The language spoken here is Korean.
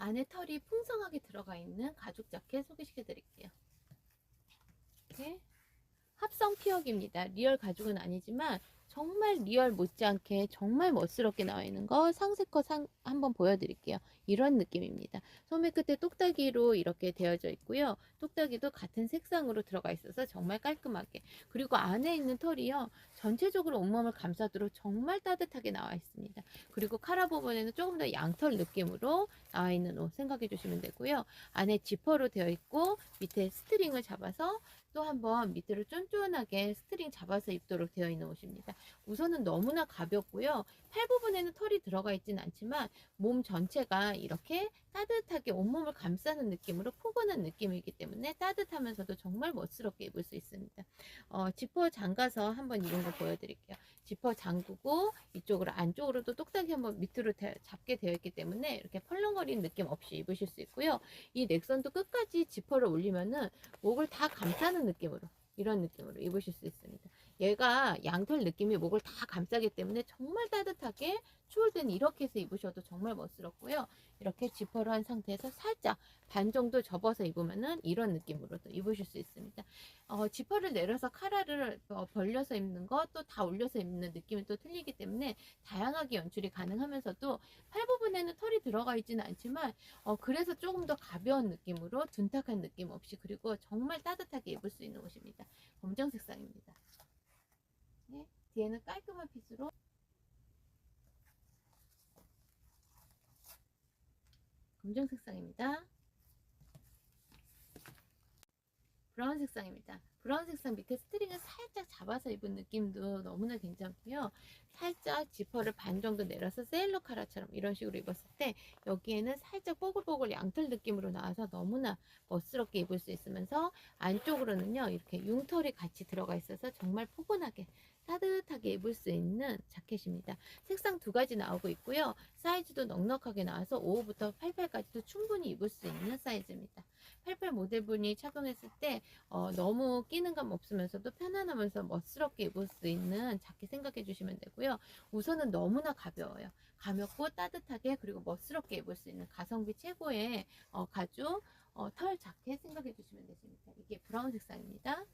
안에 털이 풍성하게 들어가 있는 가죽 자켓 소개시켜 드릴게요. 이렇게 합성 피혁입니다. 리얼 가죽은 아니지만 정말 리얼 못지않게 정말 멋스럽게 나와 있는 거 상세컷 상, 한번 보여드릴게요. 이런 느낌입니다. 소매 끝에 똑딱이로 이렇게 되어져 있고요. 똑딱이도 같은 색상으로 들어가 있어서 정말 깔끔하게 그리고 안에 있는 털이요 전체적으로 온몸을 감싸도록 정말 따뜻하게 나와 있습니다. 그리고 카라 부분에는 조금 더 양털 느낌으로 나와 있는 옷 생각해 주시면 되고요. 안에 지퍼로 되어 있고 밑에 스트링을 잡아서 또 한번 밑으로 쫀쫀하게 스트링 잡아서 입도록 되어 있는 옷입니다. 우선은 너무나 가볍고요. 팔 부분에는 털이 들어가 있진 않지만 몸 전체가 이렇게 따뜻하게 온몸을 감싸는 느낌으로 포근한 느낌이기 때문에 따뜻하면서도 정말 멋스럽게 입을 수 있습니다. 어, 지퍼 잠가서 한번 입은 거 보여드릴게요. 지퍼 잠그고 이쪽으로 안쪽으로도 똑딱이 한번 밑으로 대- 잡게 되어 있기 때문에 이렇게 펄렁거리는 느낌 없이 입으실 수 있고요. 이 넥선도 끝까지 지퍼를 올리면은 목을 다 감싸는 느낌으로 이런 느낌으로 입으실 수 있습니다. 얘가 양털 느낌이 목을 다 감싸기 때문에 정말 따뜻하게 추울 때는 이렇게 해서 입으셔도 정말 멋스럽고요. 이렇게 지퍼를 한 상태에서 살짝 반 정도 접어서 입으면은 이런 느낌으로도 입으실 수 있습니다. 어, 지퍼를 내려서 카라를 어, 벌려서 입는 거또다 올려서 입는 느낌이 또 틀리기 때문에 다양하게 연출이 가능하면서도 들어가 있지는 않지만 어, 그래서 조금 더 가벼운 느낌으로 둔탁한 느낌 없이 그리고 정말 따뜻하게 입을 수 있는 옷입니다. 검정 색상입니다. 네, 뒤에는 깔끔한 핏으로 검정 색상입니다. 브라운 색상입니다. 브라운 색상 밑에 스트링을 살짝 잡아서 입은 느낌도 너무나 괜찮고요. 살짝 지퍼를 반 정도 내려서 세일러 카라처럼 이런 식으로 입었을 때 여기에는 살짝 뽀글뽀글 양털 느낌으로 나와서 너무나 멋스럽게 입을 수 있으면서 안쪽으로는요 이렇게 융털이 같이 들어가 있어서 정말 포근하게 따뜻하게 입을 수 있는 자켓입니다. 색상 두 가지 나오고 있고요. 사이즈도 넉넉하게 나와서 5호부터 88까지도 충분히 입을 수 있는 사이즈입니다. 88 모델분이 착용했을 때 어, 너무 끼는 감 없으면서도 편안하면서 멋스럽게 입을 수 있는 자켓 생각해 주시면 되고요. 우선은 너무나 가벼워요. 가볍고 따뜻하게 그리고 멋스럽게 입을 수 있는 가성비 최고의 어, 가죽 어, 털 자켓 생각해 주시면 되십니다. 이게 브라운 색상입니다.